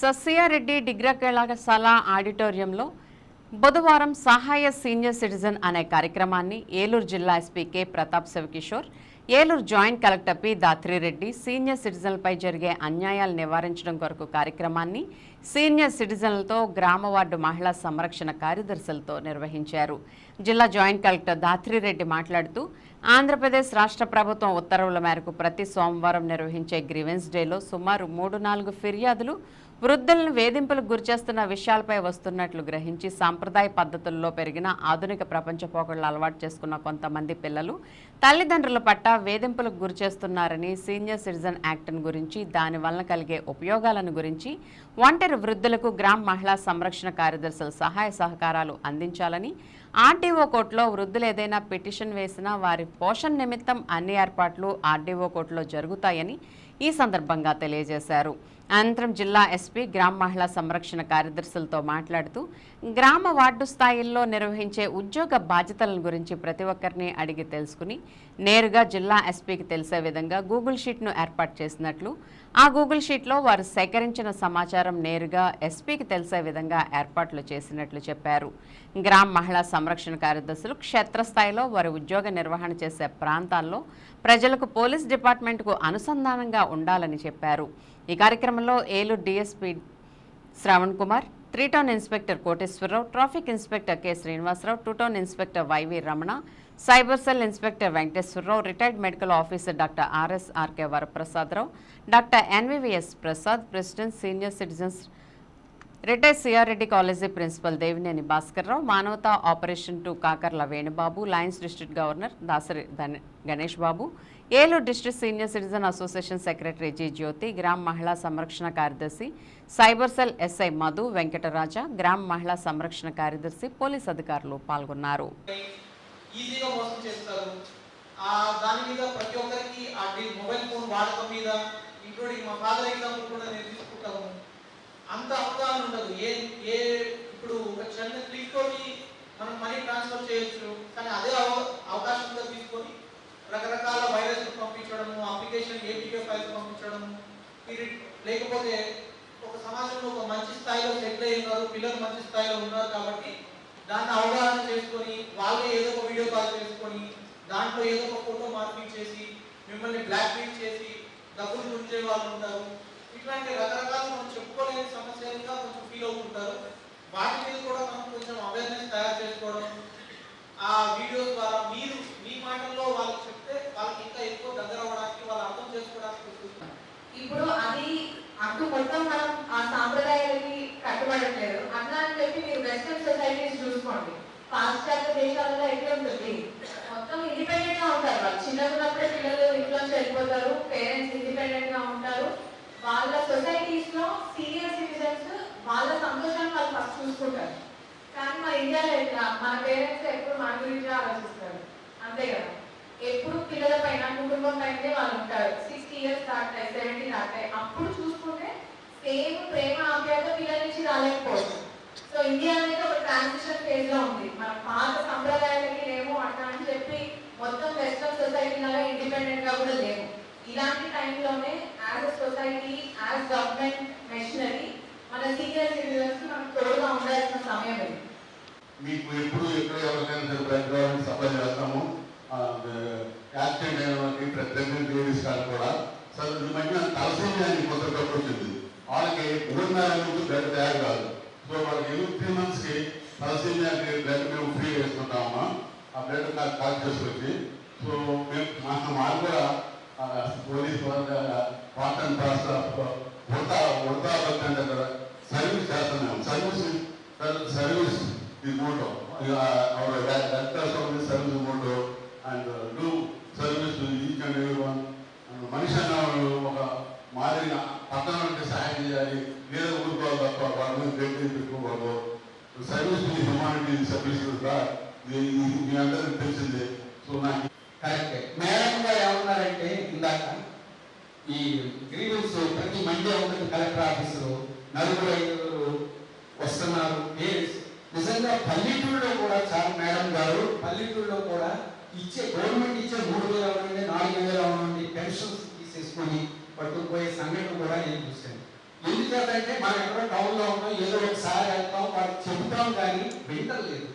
సస్యారెడ్డి డిగ్రా కళాశాల ఆడిటోరియంలో బుధవారం సహాయ సీనియర్ సిటిజన్ అనే కార్యక్రమాన్ని ఏలూరు జిల్లా SP K. Pratap Sivakishore Eluru joint collector P. Dhatrireddy senior సిటిజన్లపై జరిగే అన్యాయాలు నివారించడం కొరకు కార్యక్రమాన్ని సీనియర్ సిటిజన్లతో గ్రామ వార్డు మహిళా సంరక్షణ కార్యదర్శులతో నిర్వహించారు. జిల్లా జాయింట్ కలెక్టర్ దాత్రిరెడ్డి మాట్లాడుతూ ఆంధ్రప్రదేశ్ రాష్ట్ర ప్రభుత్వం ఉత్తర్వుల మేరకు ప్రతి సోమవారం నిర్వహించే గ్రీవెన్స్ డేలో సుమారు మూడు నాలుగు ఫిర్యాదులు వృద్ధులను వేధింపులకు గురిచేస్తున్న విషయాలపై వస్తున్నట్లు గ్రహించి సాంప్రదాయ పద్ధతుల్లో పెరిగిన ఆధునిక ప్రపంచ పోకడలు అలవాటు చేసుకున్న కొంతమంది పిల్లలు తల్లిదండ్రుల పట్ల వేధింపులకు గురిచేస్తున్నారని సీనియర్ సిటిజన్ యాక్ట్ను గురించి దాని వలన కలిగే ఉపయోగాలను గురించి ఒంటరి వృద్ధులకు గ్రామ మహిళా సంరక్షణ కార్యదర్శుల సహాయ సహకారాలు అందించాలని ఆర్డీఓ కోర్టులో వృద్ధులు ఏదైనా పిటిషన్ వేసినా వారి పోషణ నిమిత్తం అన్ని ఏర్పాట్లు ఆర్డీఓ కోర్టులో జరుగుతాయని ఈ సందర్భంగా తెలియజేశారు. అనంతరం జిల్లా ఎస్పీ గ్రామ మహిళా సంరక్షణ కార్యదర్శులతో మాట్లాడుతూ గ్రామ వార్డు స్థాయిల్లో నిర్వహించే ఉద్యోగ బాధ్యతలను గురించి ప్రతి ఒక్కరిని అడిగి తెలుసుకుని నేరుగా జిల్లా ఎస్పీకి తెలిసే విధంగా గూగుల్ షీట్ను ఏర్పాటు చేసినట్లు ఆ గూగుల్ షీట్లో వారు సేకరించిన సమాచారం నేరుగా ఎస్పీకి తెలిసే విధంగా ఏర్పాట్లు చేసినట్లు చెప్పారు. గ్రామ మహిళా సంరక్షణ కార్యదర్శులు క్షేత్రస్థాయిలో వారి ఉద్యోగ నిర్వహణ చేసే ప్రాంతాల్లో ప్రజలకు పోలీస్ డిపార్ట్మెంట్కు అనుసంధానంగా ఉండాలని చెప్పారు. ఈ కార్యక్రమంలో Eluru DSP Shravan Kumar three town inspector Koteswararao traffic inspector K Srinivasarao two town inspector YV Ramana cyber cell inspector Venkateswararao retired medical officer doctor RS RK Varaprasadarao doctor NVVS Prasad president senior citizens retired CR Reddy college principal Devineni Bhaskar Rao మానవతా operation to Kakarla Venubabu lions district governor Dasari Ganesh Babu Eluru district senior citizen association secretary G Jyothi గ్రామ మహిళా సంరక్షణ కార్యదర్శి cyber cell SI Madhu Venkataraja గ్రామ మహిళా సంరక్షణ కార్యదర్శి police అధికారులు పాల్గొన్నారు. ఈజీగా మోసం చేస్తారు. దాని మీద ప్రతి ఒక్కరికి ఆ మొబైల్ ఫోన్ వాడకం మీద ఇంక్లూడింగ్ మా ఫాదర్ ఎగ్జాంపుల్ కూడా నేను తీసుకుంటాము అంత అవగాహన ఉండదు. ఏ ఏ ఇప్పుడు ఒక చిన్న క్లిక్ తోటి మనం మనీ ట్రాన్స్ఫర్ చేయొచ్చు. కానీ అదే అవ- అవకాశంగా తీసుకొని రకరకాల వైరస్ పంపించడము అప్లికేషన్ ఏపీకే ఫైల్స్ పంపించడము లేకపోతే ఒక సమాజంలో ఒక మంచి స్థాయిలో సెటిల్ అయి ఉన్నారు పిల్లలు మంచి స్థాయిలో ఉన్నారు కాబట్టి దాన్ని అవగాహన చేసుకొని వాళ్ళే ఏదో ఒక వీడియో కాల్ చేసుకొని దాంట్లో ఏదో ఒక ఫోటో మార్పింగ్ చేసి మిమ్మల్ని బ్లాక్మెయిల్ చేసి డబ్బులు ఉంచే వాళ్ళు ఉంటారు ఇట్లాంటి రకరకాల మనం చెప్పుకోలేని సమస్యలుగా కొంచెం ఫీల్ అవుతుంటారు వాటి మీద కూడా మనం కొంచెం అవేర్నెస్ తయారు చేసుకోవడం ఆ వీడియోస్ ద్వారా మీరు మీ మాటల్లో వాళ్ళకి చెప్తే వాళ్ళకి ఇంకా ఎక్కువ దగ్గర అవ్వడానికి వాళ్ళు అర్థం చేసుకోవడానికి ఉంటుంది. ఇప్పుడు అది అటు మొత్తం మనం ఆ సాంప్రదాయాలకి కట్టుబడట్లేదు. అట్లా అని చెప్పి మీరు వెస్టర్న్ సొసైటీస్ చూసుకోండి. పాశ్చాత్య దేశాలలో ఎట్లా ఉంటుంది? మొత్తం ఇండిపెండెంట్గా ఉంటారు వాళ్ళు. చిన్నప్పుడే పిల్లలు ఇంట్లో వెళ్ళిపోతారు పేరెంట్స్ ఇండిపెండెంట్గా ఉంటారు. వాళ్ళ సొసైటీస్లో సీనియర్ సిటిజన్స్ వాళ్ళ సంతోషాన్ని వాళ్ళు ఫస్ట్ చూసుకుంటారు. కానీ మన ఇండియాలో ఎట్లా? మన పేరెంట్స్ ఎప్పుడు మన గురించి ఆలోచిస్తారు. అంతే కదా? ఎప్పుడు పిల్లల పైన కుటుంబం పైనే వాళ్ళు ఉంటారు. సిక్స్టీ ఇయర్స్ దాటాయి సెవెంటీ సేమ్ ప్రేమ ఆప్యాయత వీళ్ళ నుంచి రాలేకపోవచ్చు. సో ఇండియా అనేది ఒక ట్రాన్సిషన్ ఫేజ్లో ఉంది. మన పాత సంప్రదాయాలకి లేము అట్లా అని చెప్పి మొత్తం వెస్టర్న్ సొసైటీ లాగా ఇండిపెండెంట్గా కూడా లేము ఇలాంటి టైంలోనే as a society as government machinery మన సీనియర్ సిటిజన్స్ మనం తోడుగా ఉండాల్సిన సమయం ఇది. మీకు ఎప్పుడు ఎక్కడ ఎవరికైనా సరే బ్యాక్గ్రౌండ్ సప్లై చేస్తాము. ఆ, యాక్సిడెంట్ అయిన వాళ్ళకి ప్రత్యేకంగా లేడీస్ కూడా. సార్ ఈ మధ్య తలసేమి అని కొత్త వచ్చింది వాళ్ళకి బ్లడ్ తయారు కాదు. సో వాళ్ళకి ఎన్ని త్రీ మంత్స్కి తలసేమియాకి బ్లడ్ మేము ఫ్రీ వేసుకుంటామమ్మా ఆ బ్లడ్ నాకు కాల్ చేసుకొచ్చి సో మేము మా మాకు కూడా ఆ, police water process Udatha Udatha అంటే కదా సర్వీస్ చేస్తున్నాం. సర్వీస్ సర్వీస్ ఇది motto. Doctors service director service to humanity service మీ అందరికి తెలిసిందే సో నాకు మేడం గారు ఏమన్నారంటే ఇందాక ఈ గ్రీవెన్స్ ప్రతి మండే ఉంటుంది కలెక్టర్ ఆఫీసులో నలుగురు ఐదుగురు వస్తున్నారు నిజంగా పల్లెటూరులో కూడా చాలా మేడం గారు పల్లెటూరులో కూడా ఇచ్చే గవర్నమెంట్ ఇచ్చే మూడు వేల నాలుగు వేల అవనండి పెన్షన్స్ తీసేసుకొని పట్టుకుపోయే సంఘటన కూడా నేను చూశాను ఎందుకంటే మనం ఎక్కడో టౌన్లో ఉన్నాం ఏదో ఒకసారి వెళ్తాం వాళ్ళకి చెబుతాం కానీ వింటలేదు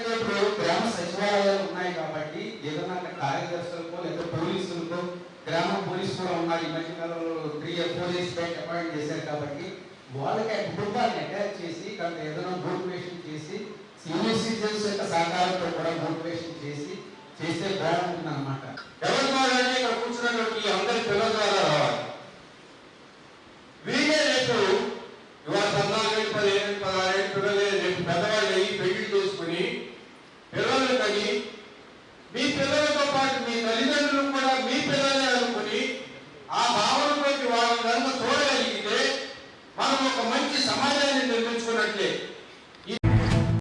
ఏంటంటే ఇప్పుడు గ్రామ సచివాలయాలు ఉన్నాయి కాబట్టి ఏదైనా అక్కడ కార్యదర్శులకో లేదా పోలీసులకో గ్రామ పోలీసు కూడా ఉన్నారు. ఈ మధ్య కాలంలో త్రీ పోలీస్ బ్యాంక్ అపాయింట్ చేశారు కాబట్టి వాళ్ళకి ఆ కుటుంబాన్ని అటాచ్ చేసి కొంత ఏదైనా మోటివేషన్ చేసి సీనియర్ సిటిజన్స్ యొక్క సహకారంతో కూడా మోటివేషన్ చేసి చేస్తే బాగుంటుంది అనమాట ఎవరి ద్వారా ఇక్కడ కూర్చున్నటువంటి అందరి పిల్లల ద్వారా ಕಲಿತ